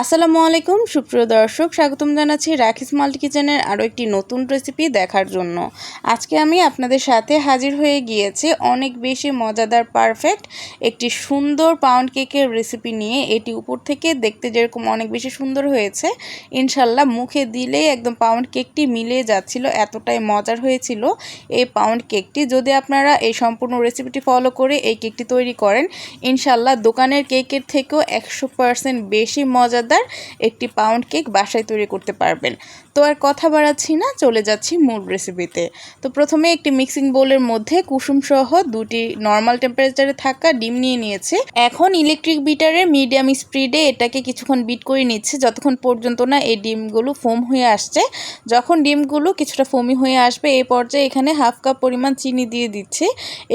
আসসালামু আলাইকুম, সুপ্রিয় দর্শক, স্বাগতম জানাচ্ছি রাখিস মাল্টি কিচেনের আরও একটি নতুন রেসিপি দেখার জন্য। আজকে আমি আপনাদের সাথে হাজির হয়ে গিয়েছি অনেক বেশি মজাদার পারফেক্ট একটি সুন্দর পাউন্ড কেকের রেসিপি নিয়ে। এটি উপর থেকে দেখতে যেরকম অনেক বেশি সুন্দর হয়েছে, ইনশাল্লাহ মুখে দিলেই একদম পাউন্ড কেকটি মিলে যাচ্ছিল, এতটাই মজার হয়েছিল এই পাউন্ড কেকটি যদি আপনারা এই সম্পূর্ণ রেসিপিটি ফলো করে এই কেকটি তৈরি করেন, ইনশাল্লাহ দোকানের কেকের থেকেও একশো বেশি মজা মজাদার একটি পাউন্ড কেক বাসায় তৈরি করতে পারবেন। তো আর কথা বাড়াচ্ছি না, চলে যাচ্ছি মূল রেসিপিতে তো। প্রথমে একটি মিক্সিং বোলের মধ্যে কুসুম সহ দুটি নর্মাল টেম্পারেচারে থাকা ডিম নিয়ে নিয়েছে। এখন ইলেকট্রিক বিটারের মিডিয়াম স্পিডে এটাকে কিছুক্ষণ বিট করে নিচ্ছে, যতক্ষণ পর্যন্ত না এই ডিমগুলো ফোম হয়ে আসছে। যখন ডিমগুলো কিছুটা ফোমি হয়ে আসবে এই পর্যায়ে এখানে হাফ কাপ পরিমাণ চিনি দিয়ে দিচ্ছে।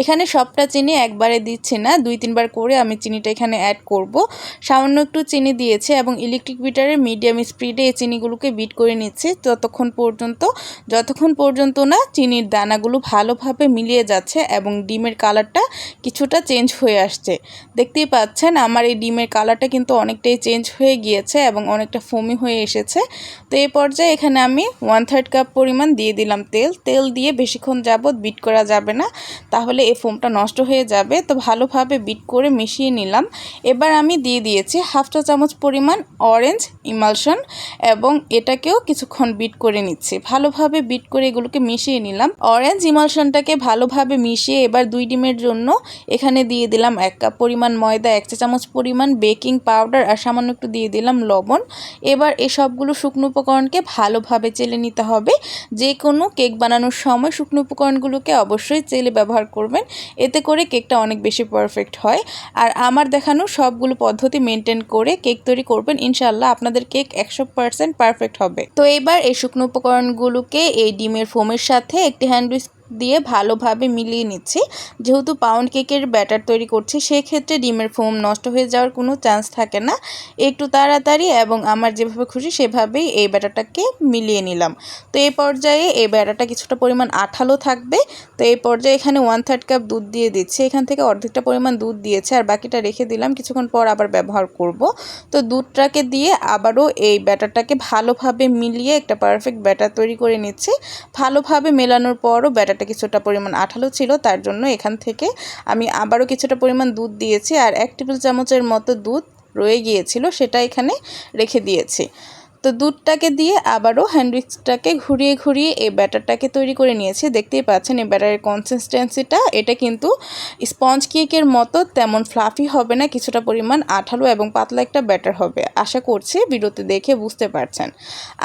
এখানে সবটা চিনি একবারে দিচ্ছে না, দুই তিনবার করে আমি চিনিটা এখানে অ্যাড করব। সামান্য একটু চিনি দিয়েছে এবং ইলেকট্রিক বিটারে মিডিয়াম স্পিডে এই চিনিগুলোকে বিট করে নিচ্ছে। ততক্ষণ পর্যন্ত, যতক্ষণ পর্যন্ত না চিনির দানাগুলো ভালোভাবে মিলিয়ে যাচ্ছে এবং ডিমের কালারটা কিছুটা চেঞ্জ হয়ে আসছে। দেখতেই পাচ্ছেন, আমার এই ডিমের কালারটা কিন্তু অনেকটাই চেঞ্জ হয়ে গিয়েছে এবং অনেকটা ফোমি হয়ে এসেছে। তো এই পর্যায়ে এখানে আমি ওয়ান থার্ড কাপ পরিমাণ দিয়ে দিলাম তেল। তেল দিয়ে বেশিক্ষণ যাবৎ বিট করা যাবে না, তাহলে এই ফোমটা নষ্ট হয়ে যাবে। তো ভালোভাবে বিট করে মিশিয়ে নিলাম। এবার আমি দিয়ে দিয়েছি হাফ চা চামচ পরিমাণ অরেঞ্জ ইমালশন এবং এটাকেও কিছুক্ষণ বিট করে নিচ্ছি। ভালোভাবে বিট করে এগুলোকে মিশিয়ে নিলাম। অরেঞ্জ ইমালশনটাকে ভালোভাবে মিশিয়ে এবার দুই ডিমের জন্য এখানে দিয়ে দিলাম এক কাপ পরিমাণ ময়দা, এক চা চামচ পরিমাণ বেকিং পাউডার আর সামান্য একটু দিয়ে দিলাম লবণ। এবার এই সবগুলো শুকনো উপকরণকে ভালোভাবে চেলে নিতে হবে। যে কোনো কেক বানানোর সময় শুকনো উপকরণগুলোকে অবশ্যই চেলে ব্যবহার করবেন। এতে করে কেকটা অনেক বেশি পারফেক্ট হয়। আর আমার দেখানো সবগুলো পদ্ধতি মেনটেন করে কেক তৈরি করবেন ইনশাল্লাহ আপনাদের কেক একশো পারফেক্ট হবে। তো এবার এই শুকনো উপকরণগুলোকে এই ডিমের ফোমের সাথে একটি হ্যান্ড দিয়ে ভালোভাবে মিলিয়ে নিচ্ছি। যেহেতু পাউন্ড কেকের ব্যাটার তৈরি করছি, সেক্ষেত্রে ডিমের ফোম নষ্ট হয়ে যাওয়ার কোনো চান্স থাকে না। একটু তাড়াতাড়ি এবং আমার যেভাবে খুশি সেভাবেই এই ব্যাটারটাকে মিলিয়ে নিলাম। তো এই পর্যায়ে এই ব্যাটারটা কিছুটা পরিমাণ আঠালো থাকবে। তো এই পর্যায়ে এখানে ওয়ান থার্ড কাপ দুধ দিয়ে দিচ্ছি। এখান থেকে অর্ধেকটা পরিমাণ দুধ দিয়েছে আর বাকিটা রেখে দিলাম। কিছুক্ষণ পর আবার ব্যবহার করব। তো দুধটাকে দিয়ে আবারও এই ব্যাটারটাকে ভালোভাবে মিলিয়ে একটা পারফেক্ট ব্যাটার তৈরি করে নিচ্ছি। ভালোভাবে মেলানোর পরও ব্যাটার ব্যাটারটা কিছুটা পরিমাণ আঠালো ছিল, তার জন্য এখান থেকে আমি আবারও কিছুটা পরিমাণ দুধ দিয়েছি আর এক টেবিল চামচের মতো দুধ রয়ে গিয়েছিল, সেটা এখানে রেখে দিয়েছি। তো দুধটাকে দিয়ে আবারও হ্যান্ডউইচটাকে ঘুরিয়ে ঘুরিয়ে এই ব্যাটারটাকে তৈরি করে নিয়েছি। দেখতেই পাচ্ছেন এই ব্যাটারের কনসিস্টেন্সিটা এটা কিন্তু স্পঞ্জ কেকের মতো তেমন ফ্লাফি হবে না, কিছুটা পরিমাণ আঠালো এবং পাতলা একটা ব্যাটার হবে। আশা করছি ভিডিওতে দেখে বুঝতে পারছেন।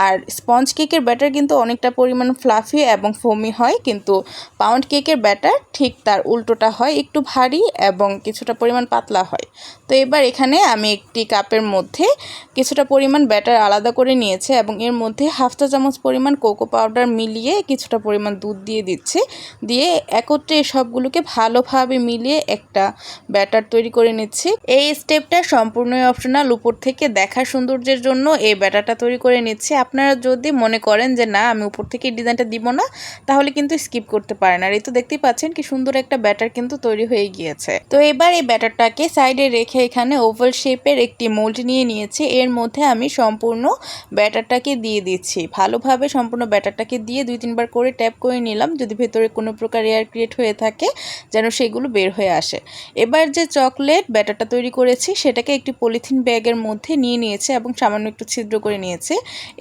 আর স্পঞ্জ কেকের ব্যাটার কিন্তু অনেকটা পরিমাণ ফ্লাফি এবং ফোমি হয়, কিন্তু পাউন্ড কেকের ব্যাটার ঠিক তার উল্টোটা হয়, একটু ভারী এবং কিছুটা পরিমাণ পাতলা হয়। তো এবার এখানে আমি একটি কাপের মধ্যে কিছুটা পরিমাণ ব্যাটার আলাদা করে নিয়েছে এবং এর মধ্যে হাফ চা চামচ পরিমাণ কোকো পাউডার মিলিয়ে কিছুটা পরিমাণ দুধ দিয়ে দিচ্ছে। দিয়ে একত্রে সবগুলোকে ভালোভাবে মিলিয়ে একটা ব্যাটার তৈরি করে নিচ্ছি। এই স্টেপটা সম্পূর্ণই অপশনাল। উপর থেকে দেখার সৌন্দর্যের জন্য এই ব্যাটারটা তৈরি করে নিচ্ছি। আপনারা যদি মনে করেন যে না, আমি উপর থেকে ডিজাইনটা দিব না, তাহলে কিন্তু স্কিপ করতে পারেন। আর এই তো দেখতেই পাচ্ছেন কি সুন্দর একটা ব্যাটার কিন্তু তৈরি হয়ে গিয়েছে। তো এবার এই ব্যাটারটাকে সাইডে রেখে এখানে ওভাল শেপের একটি মোল্ড নিয়ে নিয়েছি। এর মধ্যে আমি সম্পূর্ণ ব্যাটারটাকে দিয়ে দিচ্ছি। ভালোভাবে সম্পূর্ণ ব্যাটারটাকে দিয়ে দুই তিনবার করে ট্যাপ করে নিলাম। যদি ভেতরে কোনো প্রকার এয়ার ক্রিয়েট হয়ে থাকে, যেন সেগুলো বের হয়ে আসে। এবার যে চকলেট ব্যাটারটা তৈরি করেছি, সেটাকে একটি পলিথিন ব্যাগের মধ্যে নিয়ে নিয়েছে এবং সামান্য একটু ছিদ্র করে নিয়েছে।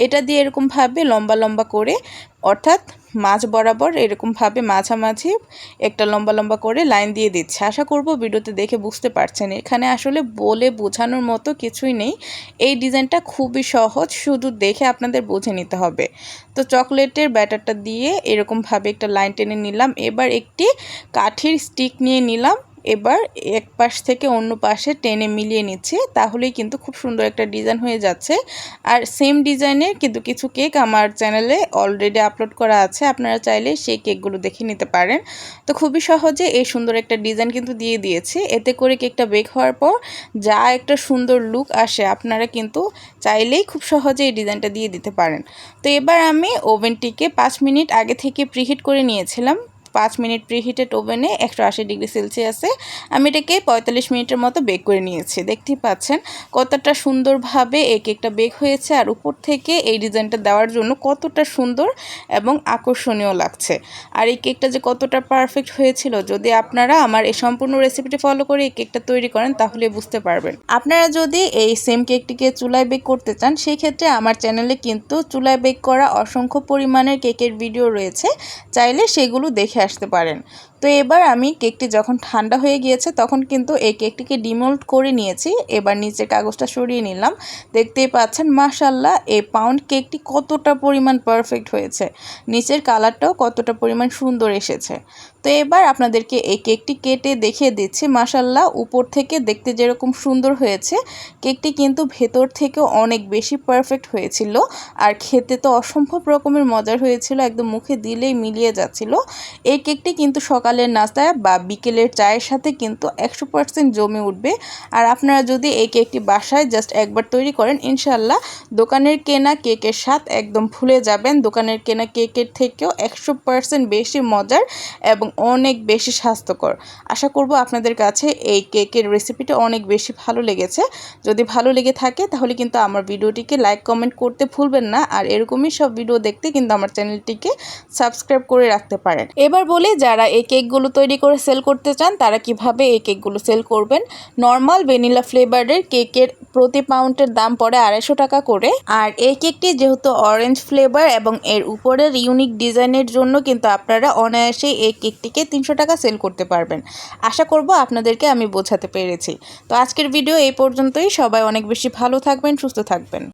এটা দিয়ে এরকমভাবে লম্বা লম্বা করে অর্থাৎ মাছ বরাবর এরকমভাবে মাঝামাঝি একটা লম্বা লম্বা করে লাইন দিয়ে দিচ্ছে। আশা করব ভিডিওতে দেখে বুঝতে পারছেন। এখানে আসলে বলে বোঝানোর মতো কিছুই নেই। এই ডিজাইনটা খুবই সহজ, শুধু দেখে আপনাদের বুঝে নিতে হবে। তো চকলেটের ব্যাটারটা দিয়ে এরকমভাবে একটা লাইন টেনে নিলাম। এবার একটি কাঠির স্টিক নিয়ে নিলাম। এবার এক পাশ থেকে অন্য পাশে টেনে মিলিয়ে নিচ্ছে, তাহলেই কিন্তু খুব সুন্দর একটা ডিজাইন হয়ে যাচ্ছে। আর সেম ডিজাইনের কিন্তু কিছু কেক আমার চ্যানেলে অলরেডি আপলোড করা আছে, আপনারা চাইলে সেই কেকগুলো দেখে নিতে পারেন। তো খুবই সহজে এই সুন্দর একটা ডিজাইন কিন্তু দিয়ে দিয়েছে। এতে করে কেকটা বেক হওয়ার পর যা একটা সুন্দর লুক আসে, আপনারা কিন্তু চাইলেই খুব সহজে এই ডিজাইনটা দিয়ে দিতে পারেন। তো এবার আমি ওভেনটিকে পাঁচ মিনিট আগে থেকে প্রিহিট করে নিয়েছিলাম। পাঁচ মিনিট প্রিহিটেড ওভেনে একশো আশি ডিগ্রি সেলসিয়াসে আমি এটাকে পঁয়তাল্লিশ মিনিটের মতো বেক করে নিয়েছি। দেখতেই পাচ্ছেন কতটা সুন্দরভাবে এই কেকটা বেক হয়েছে আর উপর থেকে এই ডিজাইনটা দেওয়ার জন্য কতটা সুন্দর এবং আকর্ষণীয় লাগছে। আর এই কেকটা যে কতটা পারফেক্ট হয়েছিল, যদি আপনারা আমার এই সম্পূর্ণ রেসিপিটি ফলো করে এই কেকটা তৈরি করেন, তাহলে বুঝতে পারবেন। আপনারা যদি এই সেম কেকটিকে চুলায় বেক করতে চান, সেই ক্ষেত্রে আমার চ্যানেলে কিন্তু চুলায় বেক করা অসংখ্য পরিমাণের কেকের ভিডিও রয়েছে। চাইলে সেগুলো দেখে আসতে পারেন। তো এবার আমি কেকটি যখন ঠান্ডা হয়ে গিয়েছে, তখন কিন্তু এই কেকটিকে ডিমোল্ড করে নিয়েছি। এবার নিচের কাগজটা সরিয়ে নিলাম। দেখতেই পাচ্ছেন মাশাল্লাহ এই পাউন্ড কেকটি কতটা পরিমাণ পারফেক্ট হয়েছে। নিচের কালারটাও কতটা পরিমাণ সুন্দর এসেছে। তো এবার আপনাদেরকে এই কেকটি কেটে দেখিয়ে দিচ্ছি। মাশাল্লাহ উপর থেকে দেখতে যেরকম সুন্দর হয়েছে, কেকটি কিন্তু ভেতর থেকেও অনেক বেশি পারফেক্ট হয়েছিল। আর খেতে তো অসম্ভব রকমের মজার হয়েছিল, একদম মুখে দিলেই মিলিয়ে যাচ্ছিল। এই কেকটি কিন্তু সকালের নাস্তায় বা বিকেলের চায়ের সাথে কিন্তু একশো পার্সেন্ট জমে উঠবে। আর আপনারা যদি এই কেকটি বাসায় জাস্ট একবার তৈরি করেন ইনশাল্লাহ দোকানের কেনা কেকের স্বাদ একদম ভুলে যাবেন। দোকানের কেনা কেকের থেকেও একশো পার্সেন্ট বেশি মজার এবং অনেক বেশি স্বাস্থ্যকর। আশা করব আপনাদের কাছে এই কেকের রেসিপিটা অনেক বেশি ভালো লেগেছে। যদি ভালো লেগে থাকে, তাহলে কিন্তু আমার ভিডিওটিকে লাইক কমেন্ট করতে ভুলবেন না। আর এরকমই সব ভিডিও দেখতে কিন্তু আমার চ্যানেলটিকে সাবস্ক্রাইব করে রাখতে পারেন। এবার বলে, যারা এই কেকগুলো তৈরি করে সেল করতে চান, তারা কীভাবে এই কেকগুলো সেল করবেন? নর্মাল ভ্যানিলা ফ্লেভারের কেকের প্রতি পাউন্ডের দাম পড়ে আড়াইশো টাকা করে। আর এই কেকটি যেহেতু অরেঞ্জ ফ্লেভার এবং এর উপরের ইউনিক ডিজাইনের জন্য কিন্তু আপনারা অনায়াসে এই কেকটিকে তিনশো টাকা সেল করতে পারবেন। আশা করব আপনাদেরকে আমি বোঝাতে পেরেছি। তো আজকের ভিডিও এই পর্যন্তই। সবাই অনেক বেশি ভালো থাকবেন, সুস্থ থাকবেন।